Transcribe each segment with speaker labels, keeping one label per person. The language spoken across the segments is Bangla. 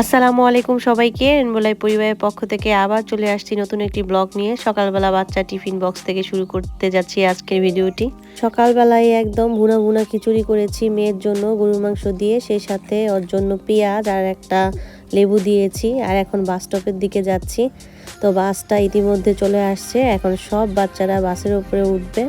Speaker 1: আসসালামু আলাইকুম সবাইকে। রেনবোলাই পরিবারের পক্ষ থেকে আবার চলে আসছি নতুন একটি ব্লগ নিয়ে। সকালবেলা বাচ্চা টিফিন বক্স থেকে শুরু করতে যাচ্ছি আজকের ভিডিওটি। সকালবেলায় একদম ভুনা ভুনা খিচুড়ি করেছি মেয়ের জন্য গরুর মাংস দিয়ে, সেই সাথে ওর জন্য পেঁয়াজ আর একটা লেবু দিয়েছি আর এখন বাস স্টপের দিকে যাচ্ছি। তো বাসটা ইতিমধ্যে চলে আসছে। এখন সব বাচ্চারা বাসের উপরে উঠবে।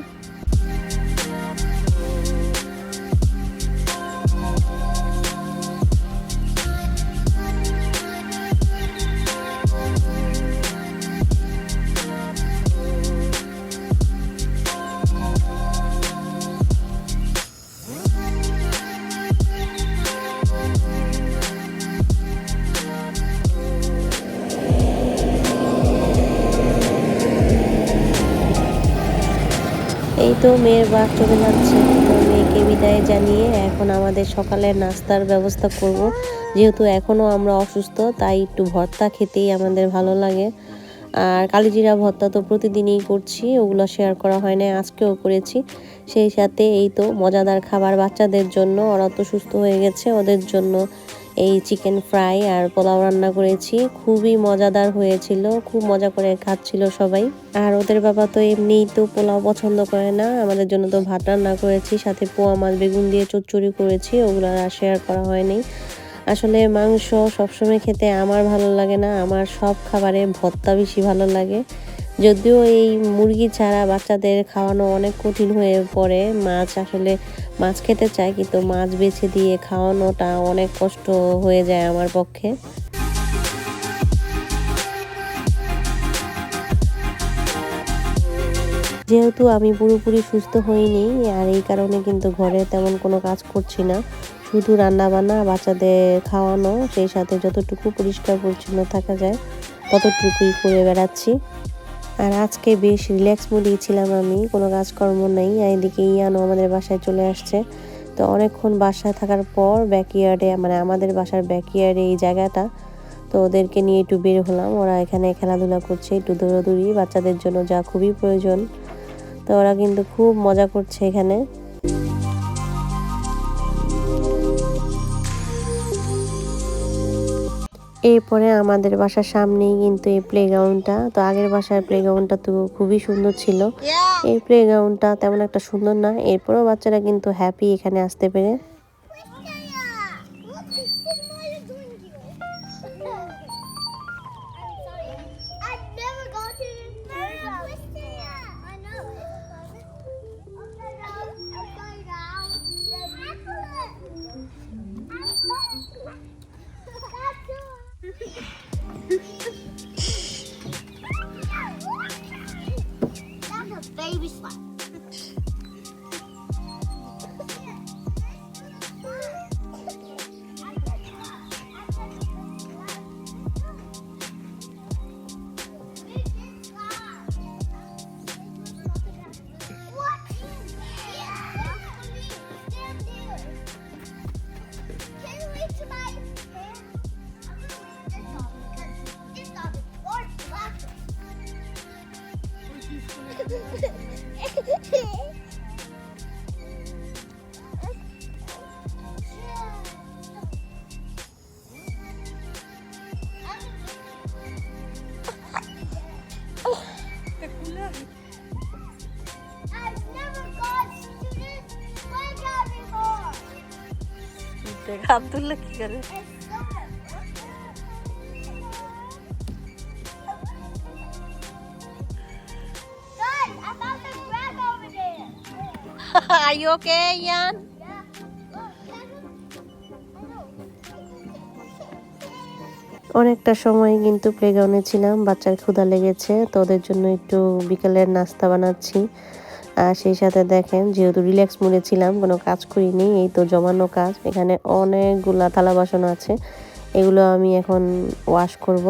Speaker 1: এই তো মেয়ের বাস চলে যাচ্ছে। তো মেয়েকে বিদায় জানিয়ে এখন আমাদের সকালের নাস্তার ব্যবস্থা করব। যেহেতু এখনও আমরা অসুস্থ, তাই একটু ভর্তা খেতেই আমাদের ভালো লাগে। আর কালিজিরা ভর্তা তো প্রতিদিনই করছি, ওগুলো শেয়ার করা হয় না আজকেও করেছি। সেই সাথে এই তো মজাদার খাবার বাচ্চাদের জন্য, ওরা তো সুস্থ হয়ে গেছে ওদের জন্য। এই চিকেন ফ্রাই আর পোলাও রান্না করেছি। খুবই মজাদার হয়েছিল, খুব মজা করে খাচ্ছিল সবাই। আর ওদের বাবা তো এমনিই তো পোলাও পছন্দ করে না, আমাদের জন্য তো ভাত রান্না করেছি, সাথে পোয়া মাছ, বেগুন দিয়ে চচ্চড়ি করেছি, ওগুলো আর শেয়ার করা হয়নি। আসলে মাংস সবসময় খেতে আমার ভালো লাগে না, আমার সব খাবারে ভর্তা বেশি ভালো লাগে। যদিও এই মুরগি ছাড়া বাচ্চাদের খাওয়ানো অনেক কঠিন হয়ে পড়ে, মাছ আসলে মাছ খেতে চায়, কিন্তু মাছ বেছে দিয়ে খাওয়ানোটা অনেক কষ্ট হয়ে যায় আমার পক্ষে। যেহেতু আমি পুরোপুরি সুস্থ হইনি, আর এই কারণে কিন্তু ঘরে তেমন কোনো কাজ করছি না, শুধু রান্না বান্না বাচ্চাদের খাওয়ানো, সেই সাথে যতটুকু পরিষ্কার পরিচ্ছন্ন থাকা যায়, ততটুকুই করে বেড়াচ্ছি। আর আজকে বেশ রিল্যাক্স মুডেই ছিলাম আমি, কোনো কাজকর্ম নেই এদিকে ইয়ানো আমাদের বাসায় চলে আসছে। তো অনেকক্ষণ বাসায় থাকার পর ব্যাকইয়ার্ডে মানে আমাদের বাসার ব্যাকইয়ার্ডে এই জায়গাটা, তো ওদেরকে নিয়ে একটু বের হলাম। ওরা এখানে খেলাধুলা করছে, একটু দৌড়াদৌড়ি, বাচ্চাদের জন্য যা খুবই প্রয়োজন। তো ওরা কিন্তু খুব মজা করছে এখানে। এরপরে আমাদের বাসার সামনেই কিন্তু এই প্লেগ্রাউন্ডটা তো আগের বাসার প্লেগ্রাউন্ডটা তো খুবই সুন্দর ছিল। এই প্লেগ্রাউন্ডটা তেমন একটা সুন্দর না। এরপরেও বাচ্চারা কিন্তু হ্যাপি এখানে আসতে পেরে।
Speaker 2: There.
Speaker 1: Are you okay Ian
Speaker 2: Yeah. Look,
Speaker 1: অনেকটা সময় কিন্তু প্লেগ্রাউন্ডে ছিলাম বাচ্চার ক্ষুধা লেগেছে তো ওদের জন্য একটু বিকেলের নাস্তা বানাচ্ছি আর সেই সাথে দেখেন, যেহেতু রিল্যাক্স মুডে ছিলাম, কোনো কাজ করিনি, এই তো জমানো কাজ। এখানে অনেকগুলা থালা বাসন আছে, এগুলো আমি এখন ওয়াশ করব।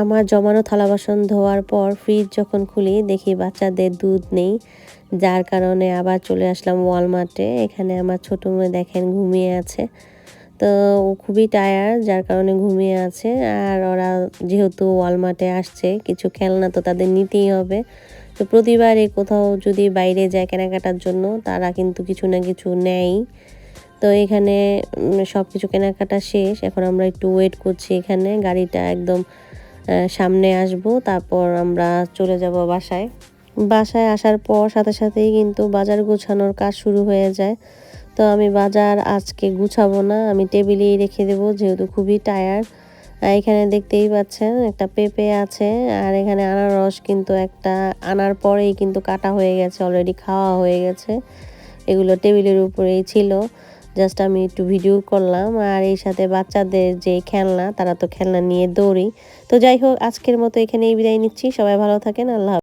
Speaker 1: আমার জমানো থালা বাসন ধোয়ার পর ফ্রিজ যখন খুলি, দেখি বাচ্চাদের দুধ নেই। যার কারণে আবার চলে আসলাম ওয়ালমার্টে এখানে আমার ছোটো মেয়ে দেখেন ঘুমিয়ে আছে। তো ও খুবই টায়ার্ড যার কারণে ঘুমিয়ে আছে। আর ওরা যেহেতু ওয়ালমার্টে আসছে, কিছু খেলনা তো তাদের নিতেই হবে। তো প্রতিবারই কোথাও যদি বাইরে যায় কেনাকাটার জন্য, তারা কিন্তু কিছু না কিছু নেয় তো এখানে সব কিছু কেনাকাটা শেষ। এখন আমরা একটু ওয়েট করছি এখানে। গাড়িটা একদম সামনে আসব, তারপর আমরা চলে যাব বাসায়। বাসায় আসার পর সাথে সাথেই কিন্তু বাজার গোছানোর কাজ শুরু হয়ে যায়। তো আমি বাজার আজকে গুছাবো না, আমি টেবিলেই রেখে দেবো, যেহেতু খুবই টায়ার্ড এখানে দেখতেই পাচ্ছেন একটা পেঁপে আছে, আর এখানে আনারস কিন্তু একটা আনার পরেই কিন্তু কাটা হয়ে গেছে অলরেডি খাওয়া হয়ে গেছে। এগুলো টেবিলের উপরেই ছিল। জাস্ট আমি একটু ভিডিও করলাম, আর এই সাথে বাচ্চাদের যে খেলনা, তারা তো খেলনা নিয়ে দৌড়ি তো যাই হোক, আজকের মতো এখানেই বিদায় নিচ্ছি সবাই ভালো থাকেন, আল্লাহ।